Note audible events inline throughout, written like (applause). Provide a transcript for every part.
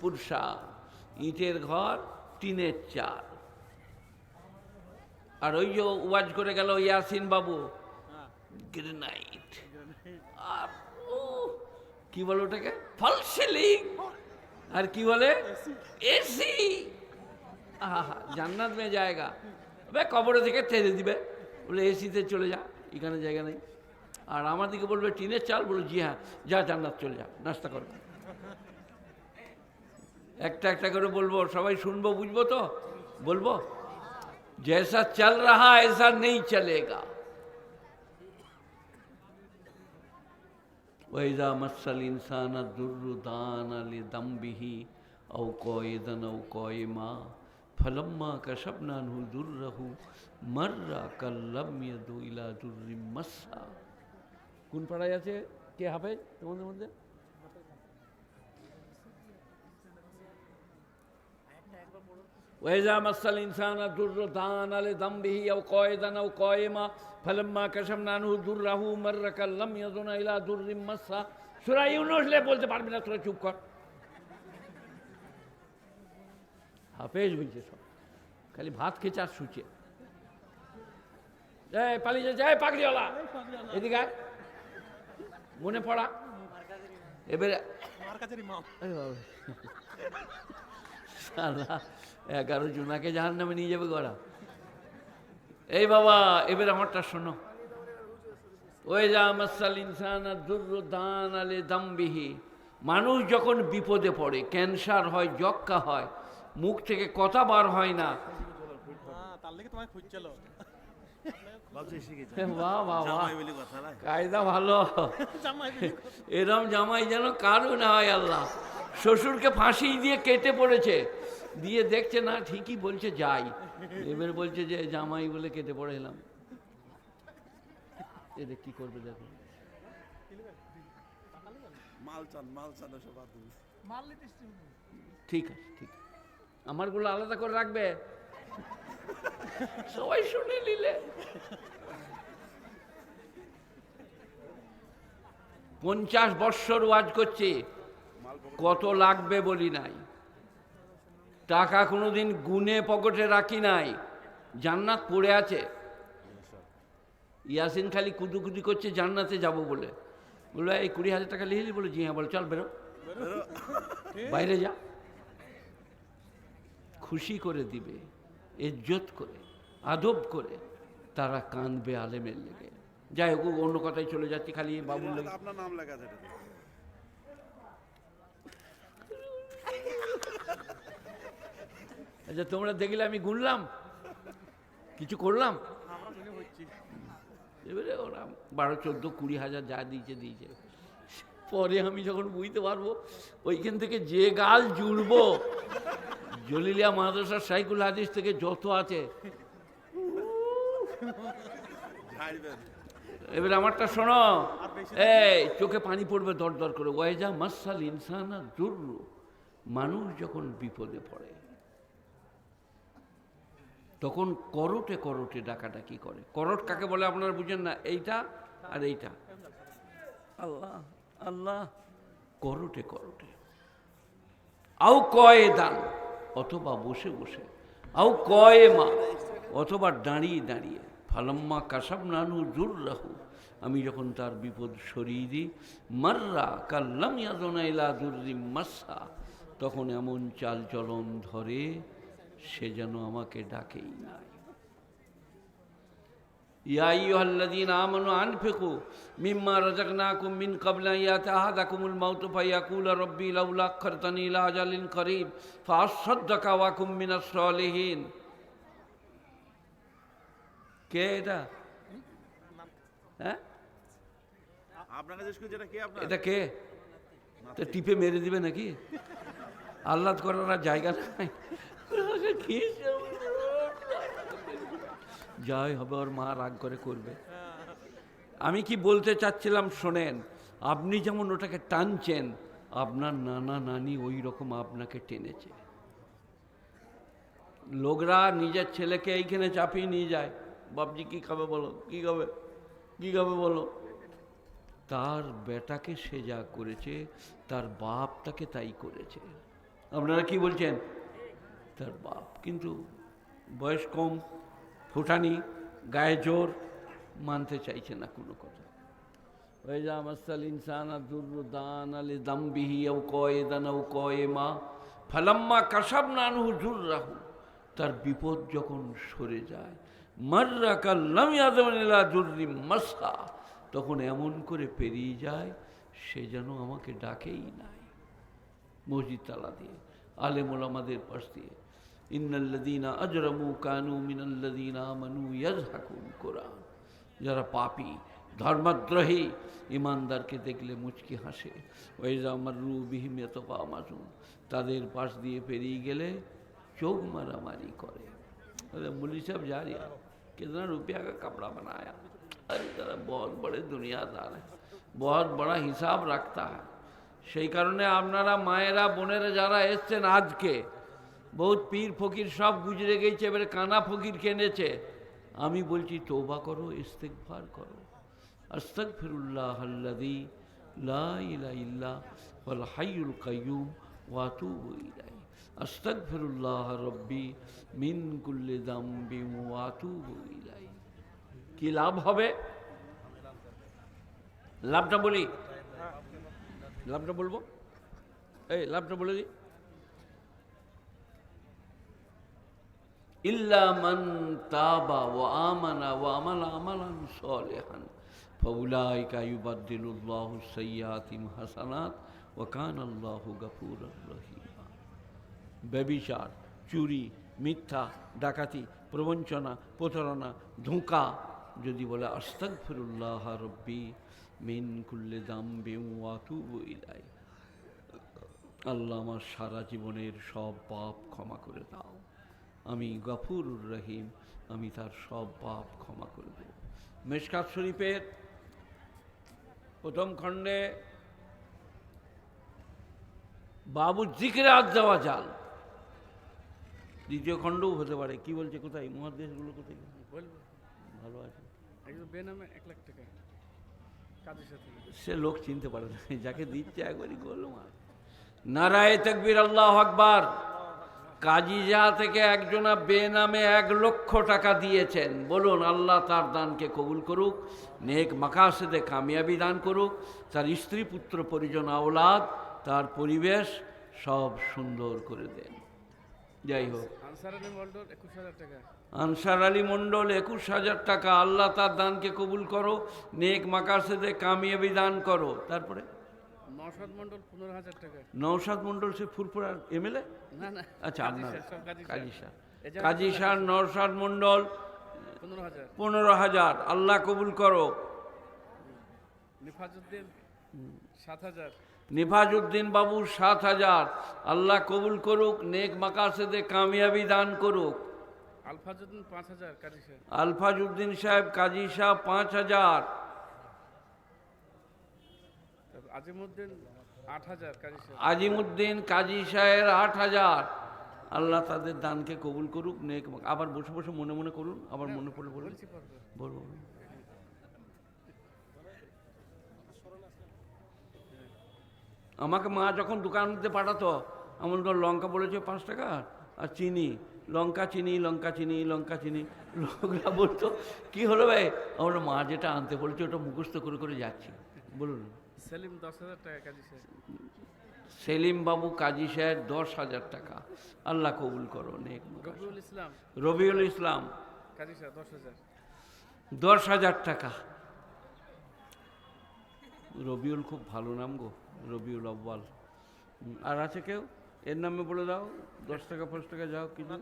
পুরসা, ইটের ঘর, টিনের চাল। আর ওই যে ওয়াজ করে গেল ইয়াসিন বাবু, গ্রেনাইট। আর কি বলে ওটাকে? ফল সিলিং আর কি বলে? এসি। আহা, জান্নাত মে জায়গা। বে কবরে থেকে ছেড়ে দিবে। বলে, এসিতে চলে যা, এখানে জায়গা নেই। আর আমার দিকে বলবে, টিনের চাল? বলে, জি হ্যাঁ যা জান্নাত চলে যা, নাস্তা করো। একটা একটা করে বলবো সবাই শুনবো বুঝবো তো বলবো जैसा चल रहा ऐसा नहीं चलेगा वैजा मसल इंसान दुर्रुदान अली दम बिही औ कोयदन औ कोयमा फलम्मा कशबनानु दुर्रहु मर्रा कल्लम यदु इला दुर्रि मस्सा কোন পাড়ায় আছে কে হাফেজ তোমাদের वैजा मसल इंसान दुर्रदान अल दम भी अव कौदन अव कौमा फलम्मा कसम नानू दुर्राहू मर्र कल्लम यदुना इला दुर्रिम मस्सा সুরা ইউনুসলে বলতে পারবি না তোরা চুপ কর হাফেজ বলছে সব খালি ভাত খেচে আর সুচে এই পালিয়ে যাচ্ছে এই পাগড়িওয়ালা এদিকে মনে পড়া এবারে সালা এগারো জুনাকে জাহান নামে নিয়ে যাবে গড়া। এই বাবা এবার আমারটা শোনো। ওই যা মাসাল ইনসান দুর্দান আলে দামবিহি। মানুষ যখন বিপদে পড়ে ক্যান্সার হয় যক্কা হয় মুখ থেকে কথা বার হয় না। হ্যাঁ, তার লেগে তোমায় খুঁজছিল। বাহ বাহ বাহ। জামাই বলে কথা না কায়দা ভালো। (laughs) এরম জামাই যেন কারও না হয় আল্লাহ। শ্বশুরকে ফাঁসি দিয়ে কেটে পড়েছে। দিয়ে দেখছে না ঠিকই বলছে যাই। এবার বলছে যে জামাই বলে কেটে পড়ে এলাম। এদের কি করবে দেখো। ঠিক আছে ঠিক আছে। আমারগুলো আলাদা করে রাখবে? সবাই শুনে নিলে। পঞ্চাশ বৎসর ওয়াজ করছে। কত লাগবে বলি নাই। টাকা কোনোদিন গুনে পকেটে রাখি নাই। জান্নাত পড়ে আছে। ইয়াসিন খালি কুদুকুদি করছে জান্নাতে যাব বলে। বলল এই কুড়ি হাজার টাকা লিখলি? বলে জি হ্যাঁ বলে চল বেরো। বাইরে যা। খুশি করে দিবে ইজ্জত করে আদব করে তারা কাঁদবে আলেমের লেগে। যাই হোক অন্য কথায় চলে যাচ্ছি খালি বাবুর লেগে। আপনার নাম লেখা আছে এটাতে। আচ্ছা তোমরা দেখলে আমি গুনলাম? কিছু করলাম? এবারে ওরা বারো, চোদ্দ, কুড়ি হাজার যা দিয়েছে দিয়েছে। পরে আমি যখন বুঝতে পারব, ওইখান থেকে যে গাল জুড়বো, জলিলিয়া মাদ্রাসা সাইকুল হাদিস থেকে যত আছে। এবার আমারটা শোনো, এই চোখে পানি পড়বে, দর দর করে। ওয়াইজা মাসাল ইনসানা দুর্রু, মানুষ যখন বিপদে পড়ে তখন করটে করটে ডাকাডাকি করে। করট কাকে বলে আপনারা বুঝেন না? এইটা আর এইটা। আল্লাহ আল্লাহ। করটে করটে। আও কয়ে দান অথবা বসে বসে। আও কয়ে মা অথবা দাঁড়িয়ে দাঁড়িয়ে। ফালাম্মা কাসাব নানু জুর রাহু আমি যখন তার বিপদ সরিয়ে দিই মাররা কাল্লাম ইয়াদনা ইলা দুর্রি মাসা তখন এমন চাল চলন ধরে সে যেন আমাকে ডাকেই নাই ইয়াইহল্লাদিন আমানু আনফিকু মিম্মা রাজাকনাকুম মিন ক্বাবলা ইয়াতাহাদাকুমুল মাউতু ফায়াকুলা রব্বি লাউলা আখরতানি ইলা আজালিন করিব ফাআসাদদাকা ওয়াকুম মিনাস সলিহিন। কে এটা? হ্যাঁ? আপনাকে যেটা কে আপনার? এটা কে? টিপে মেরে দিবে নাকি? আহ্লাদ করার জায়গা নাই। (laughs) যাই হবে ওর মা রাগ করে করবে। আমি কি বলতে চাচ্ছিলাম, শোনেন, আপনি যেমন ওটাকে টানছেন, আপনার নানা নানি ওই রকম আপনাকে টেনেছে। লোকরা নিজের ছেলেকে এইখানে চাপিয়ে নিয়ে যায়। বাপজি কি খাবে বলো? কি খাবে? কি খাবে বলো? তার বেটাকে সে যা করেছে, তার বাপ তাকে তাই করেছে। আপনারা কি বলছেন? তার বাপ। কিন্তু বয়স কম, ফুটানি, গায়ে জোর, মানতে চাইছে না কোনো কথা। ওইজা মাসাল ইনসান দুর্দান আলি দাম্বিহি ও কয়ে দান ও কয়ে মা, ফালাম্মা কাসাব নানহু জুর রাহু তার বিপদ যখন সরে যায়, মার্রা কাল্লাম ইয়াদমিলা জুর্রি মাসা তখন এমন করে পেরিয়ে যায়, সে যেন আমাকে ডাকেই নাই। মসজিদ তালা দিয়ে, আলেমুল আমাদের পাশ দিয়ে ইন্নাল্লাদিনা আজরামু কানু মিনাল্লাদিনা মানু ইয়াজহাকুন কোরআন যারা পাপী ধর্মদ্রোহী ইমানদারকে দেখলে মুচকি হাসে ওইজা আমার রু বিহিম এত মাজুন তাদের পাশ দিয়ে পেরিয়ে গেলে চোখ মারামারি করে अरे मुली साहब जा रही है कितना रुपया का कपड़ा बनाया अरे जरा बहुत बड़े दुनियादार है बहुत बड़ा हिसाब रखता है সেই কারণে আপনারা মায়েরা বোনেরা যারা এসছেন আজকে বহুত পীর ফকির সব গুজরে গেছে, এবারে কানা ফকির কেনেছে? আমি বলছি তোবা করো ইস্তেকভার করো। আস্তক ফিরুল্লাহ আল্লাদি লা ইলা ইল্লা ওয়াল হাইয়ুল কাইয়ুম ওয়াতুবু ইলাই আস্তাগফিরুল্লাহ রব্বি মিন কুল্লি দাম্বি ওয়াতুবু ইলাই কি লাভ হবে? লাভটা বলি। লাভটা বলব? এই, লাভটা বলে দিই। ইল্লা মান তাবা ওয়া আমানা ওয়া আমালা আমালান সালিহান, ফাউলাইকা ইউবাদদিলুল্লাহু সাইয়্যাতিম হাসানাত ওয়া কানা আল্লাহু গফুরুর রহিমা। ব্যবিচার, চুরি, মিথ্যা, ডাকাতি, প্রবঞ্চনা, প্রতারণা, ধোঁকা, যদি বলে আস্তাক ফিরুল্লাহ রব্বি মিন কুল্লে দাম বেউয়াতু ইলাই আল্লাহ আমার সারা জীবনের সব পাপ ক্ষমা করে দাও। আমি গফুরুর রহিম আমি তার সব পাপ ক্ষমা করে দেব মেশকাত শরীফের প্রথম খণ্ডে বাবু জিকরে আজ দেওয়া জাল দ্বিতীয় খণ্ডও হতে পারে। কি বলছে কোথায়? মহাদেশগুলো কোথায়? বলব। ভালো আছে। বেনামে এক লাখ টাকা কাজের সাথে সে লোক চিনতে পারে না। যাকে দিচ্ছে একবারই গোলম আর নারায় তকবির আল্লাহ আকবার। কাজিজা থেকে একজনা বেনামে এক লক্ষ টাকা দিয়েছেন। বলুন আল্লাহ তার দানকে কবুল করুক নেক মাকাসেদে কামিয়াবি দান করুক তার স্ত্রী পুত্র পরিজন আওলাদ তার পরিবেশ সব সুন্দর করে দেন। যাই হোক। আনসার আলী মন্ডল একুশ হাজার টাকা। আনসার আলী মণ্ডল একুশ হাজার টাকা। আল্লাহ তার দানকে কবুল করো নেক মাকাসেদে কামিয়াবি দান করো। তারপরে? নওশাদ মন্ডল পনেরো হাজার টাকা। নৌসাদ মণ্ডল সে ফুরফুরার এমএলএ না না। আচ্ছা কাজী আপনার কাজী শাহ কাজী শাহ নরসাদ মণ্ডল। পনেরো হাজার। আল্লাহ কবুল করো। নিফাজউদ্দিন সাত হাজার। নিফাজউদ্দিন বাবু সাত হাজার। আল্লাহ কবুল করুক নেক মাকাসেদে কামিয়াবি দান করুক। আলফাজউদ্দিন পাঁচ হাজার কাজী স্যার। আলফাজউদ্দিন সাহেব কাজী শাহ পাঁচ হাজার তারপর আজিমউদ্দিন আট হাজার কাজী স্যার আজিমুদ্দিন কাজী সাহের আট হাজার। আল্লাহ তাদের দানকে কবুল করুক নেক আবার বসে বসে মনে মনে করুন আবার মনে পড়ে বলুন। বলব আমাকে মা যখন দোকানতে পাঠাতো আমার লঙ্কা বলেছে পাঁচ টাকা আর চিনি। লঙ্কা চিনি লঙ্কা চিনি লঙ্কা চিনি। লোকরা বলতো কি হলো ভাই? আমার মা যেটা আনতে বলেছে ওটা মুখস্থ করে করে যাচ্ছি। বলুন। সেলিম দশ হাজার টাকা কাজী স্যার সেলিম বাবু কাজী সাহেব দশ হাজার টাকা। আল্লাহ কবুল করো নেক রবিউল ইসলাম। রবিউল ইসলাম। কাজী স্যার দশ হাজার। দশ হাজার টাকা। রবিউল খুব ভালো নাম গো রবিউল আব্বাল আর আছে কেউ? এর নামে বলে দাও দশ টাকা পাঁচ টাকা যাও কিছু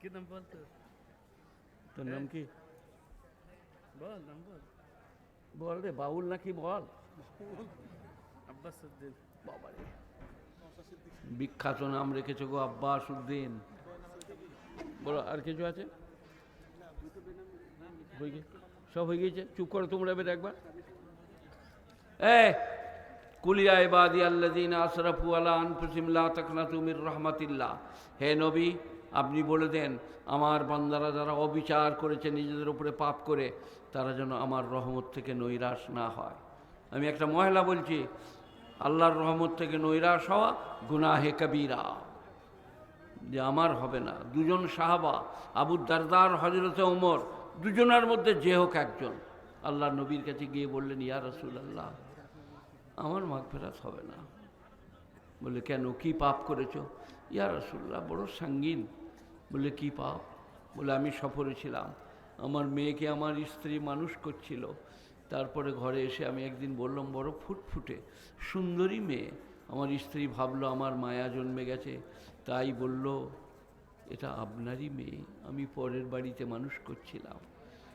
কি নাম বলতো? তোর নাম কি? বল নাম বল। বল রে বাউল নাকি বল? আব্বাস উদ্দিন। বাবা বিখ্যাত নাম রেখেছো গো আব্বাস উদ্দিন। বলো আর কিছু আছে? হয়ে সব হয়ে গেছে চুপ করো তোমরা এবার একবার। এ কুলিয়া ইবাদি আল্লাদিন আসরাফু আলা আনফুসিম লা তাকনাতু মির রাহমাতিল্লাহ। হে নবী আপনি বলে দেন, আমার বান্দারা যারা অবিচার করেছে নিজেদের উপরে পাপ করে, তারা যেন আমার রহমত থেকে নৈরাশ না হয়। আমি একটা মহিলা বলছি, আল্লাহর রহমত থেকে নৈরাশ হওয়া গুনাহে কবিরা। যে আমার হবে না, দুজন সাহাবা, আবু দারদার হজরতে ওমর, দুজনের মধ্যে যে হোক একজন। আল্লাহ নবীর কাছে গিয়ে বললেন, ইয়া রসুল আল্লাহ আমার মাঘ ফেরাত হবে না। বলে, কেন, কি পাপ করেছ? ইয়া রসুল্লাহ বড় সাঙ্গীন। বলে, কি পাপ? বলে, আমি সফরে ছিলাম। আমার মেয়েকে আমার স্ত্রী মানুষ করছিল। তারপরে ঘরে এসে আমি একদিন বললাম, বড় ফুটফুটে, সুন্দরী মেয়ে। আমার স্ত্রী ভাবলো, আমার মায়া জন্মে গেছে। তাই বলল, এটা আপনারই মেয়ে। আমি পরের বাড়িতে মানুষ করছিলাম।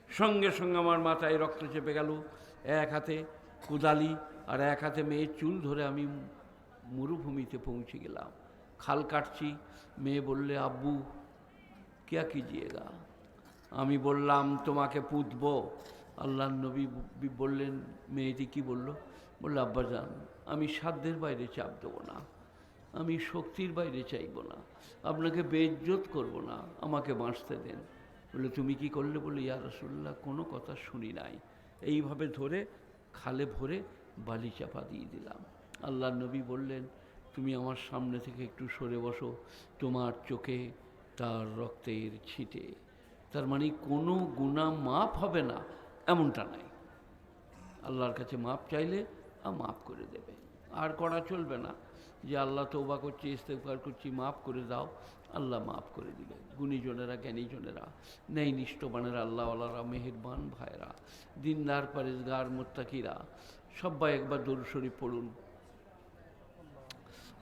সঙ্গে সঙ্গে আমার মাথায় রক্ত চেপে গেল। এক হাতে কোদালি আর এক হাতে মেয়ের চুল ধরে আমি মরুভূমিতে পৌঁছে গেলাম। খাল কাটছি। মেয়ে বললে, আব্বু क्या कीजिएगा আমি বললাম তোমাকে পুতব আল্লাহ নবী বি- বললেন মেয়েটি কি বলল বললো আব্বাজান আমি সাধ্যের বাইরে চাপ দেবো না আমি শক্তির বাইরে চাইব না আপনাকে বেজ্জত করব না আমাকে বাঁচতে দেন বলে তুমি কি করলে বলে ইয়া রসুল্লাহ কোনো কথা শুনি নাই এইভাবে ধরে খালে ভরে বালি চাপা দিয়ে দিলাম আল্লাহ নবী বললেন তুমি আমার সামনে থেকে একটু সরে বসো তোমার চোখে তার রক্তের ছিটে। তার মানে কোনো গুণা মাপ হবে না, এমনটা নাই। আল্লাহর কাছে মাপ চাইলে মাফ করে দেবে। আর করা চলবে না যে আল্লাহ তৌবা করছি ইস্তেফার করছি, মাফ করে দাও, আল্লাহ মাফ করে দিবে। গুণীজনেরা, জ্ঞানীজনেরা নেই নিষ্ঠবানেরা আল্লাহওয়ালারা, মেহেরবান ভাইরা দিনদার পরেজগার মোত্তাকিরা, সব্বাই একবার দরুদ শরীফ পড়ুন।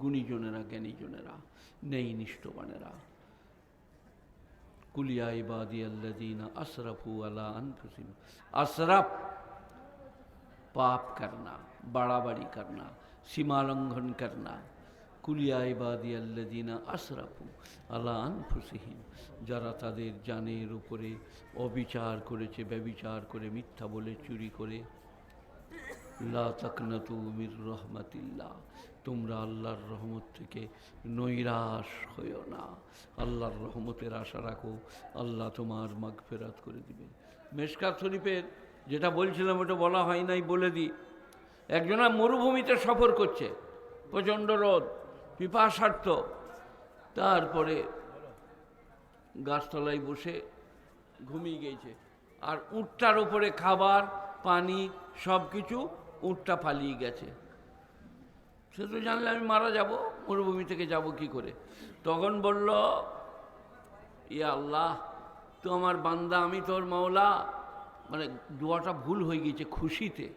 গুণীজনেরা জ্ঞানীজনেরা নেই নিষ্ঠবানেরা কুলিয়া ইবাদি আল্লাদিনা আসরাফু আলা আনফুসিম আসরাফ पाप करना बड़ाबड़ी करना सीमा लंघन करना কুলিয়া ইবাদি আল্লাদিনা আসরাফু আলা আনফুসিহিম যারা তাদের জানের উপরে অবিচার করেছে ব্যবিচার করে মিথ্যা বলে চুরি করে লা তাকনাতু মির তোমরা আল্লাহর রহমত থেকে নৈরাশ হইও না। আল্লাহর রহমতের আশা রাখো, আল্লাহ তোমার মাগফেরাত করে দিবে মেশকাত শরীফের যেটা বলছিলাম, ওটা বলা হয় নাই বলে দিই। একজনা মরুভূমিতে সফর করছে, প্রচণ্ড রোদ, পিপাসার্থ। তারপরে গাছতলায় বসে ঘুমিয়ে গেছে। আর উটটার উপরে খাবার, পানি সব কিছু উটটা পালিয়ে গেছে। সে তো জানলে আমি মারা যাব, মরুভূমি থেকে যাব কি করে? তখন বলল, ইয়া আল্লাহ, তো আমার বান্দা, আমি তোর মাওলা। মানে দোয়াটা ভুল হয়ে গেছে খুশিতে।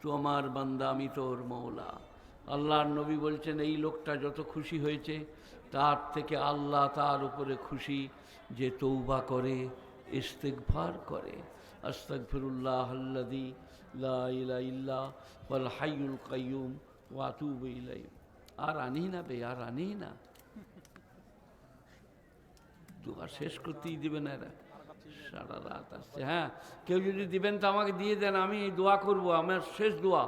তো আমার বান্দা, আমি তোর মৌলা আল্লাহর নবী বলছেন, এই লোকটা যত খুশি হয়েছে, তার থেকে আল্লাহ তার উপরে খুশি যে তৌবা করে ইস্তেকভার করে। আল্লাদি লা হাইয়ুল কাইয়ুম আর না বে আর না? দোয়া শেষ করতেই সারা রাত আসছে। হ্যাঁ কেউ যদি দিবেন তো আমাকে দিয়ে দেন, আমি দোয়া করব, আমার শেষ দোয়া।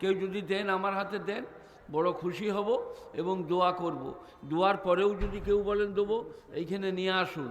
কেউ যদি দেন, আমার হাতে দেন, বড় খুশি হব এবং দোয়া করব। দোয়ার পরেও যদি কেউ বলেন দেবো, এইখানে নিয়ে আসুন।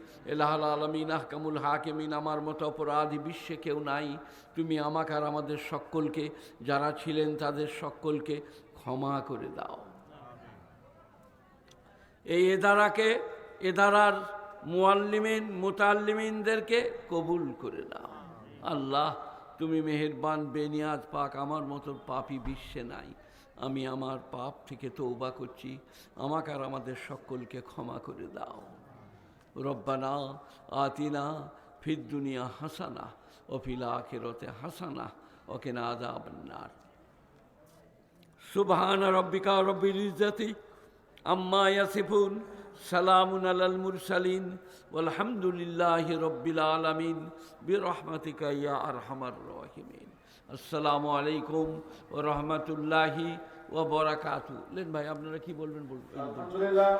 এলাহাল আলমিন, আহকামুল হাকিমিন, আমার মতো অপরাধী বিশ্বে কেউ নাই। তুমি আমাকে আর আমাদের সকলকে, যারা ছিলেন তাদের সকলকে ক্ষমা করে দাও। এই এদারাকে, এদারার মুয়াল্লিমিন, মুতাল্লিমিনদেরকে কবুল করে দাও আল্লাহ, তুমি মেহেরবান, বেনিয়াজ পাক, আমার মতো পাপি বিশ্বে নাই। আমি আমার পাপ থেকে তৌবা করছি। আমাকে আর আমাদের সকলকে ক্ষমা করে দাও। রব্বানা আতিনা ফিদ দুনিয়া হাসানা ও ফিল আখিরতে হাসানা ওকে না আদাবন্নার সুবহান রব্বিকা রব্বিল ইজ্জতি আম্মা ইয়াসিফুন, সালামুন আলাল মুরসালিন, ওয়ালহামদুলিল্লাহি রব্বিল আলামিন, বিরহমাতিকা ইয়া আরহামার রাহিমিন। আসসালামু আলাইকুম ওয়া রাহমাতুল্লাহি ওয়া বারাকাতু লেন ভাই, আপনারা কি বলবেন বলবেন আলহামদুলিল্লাহ।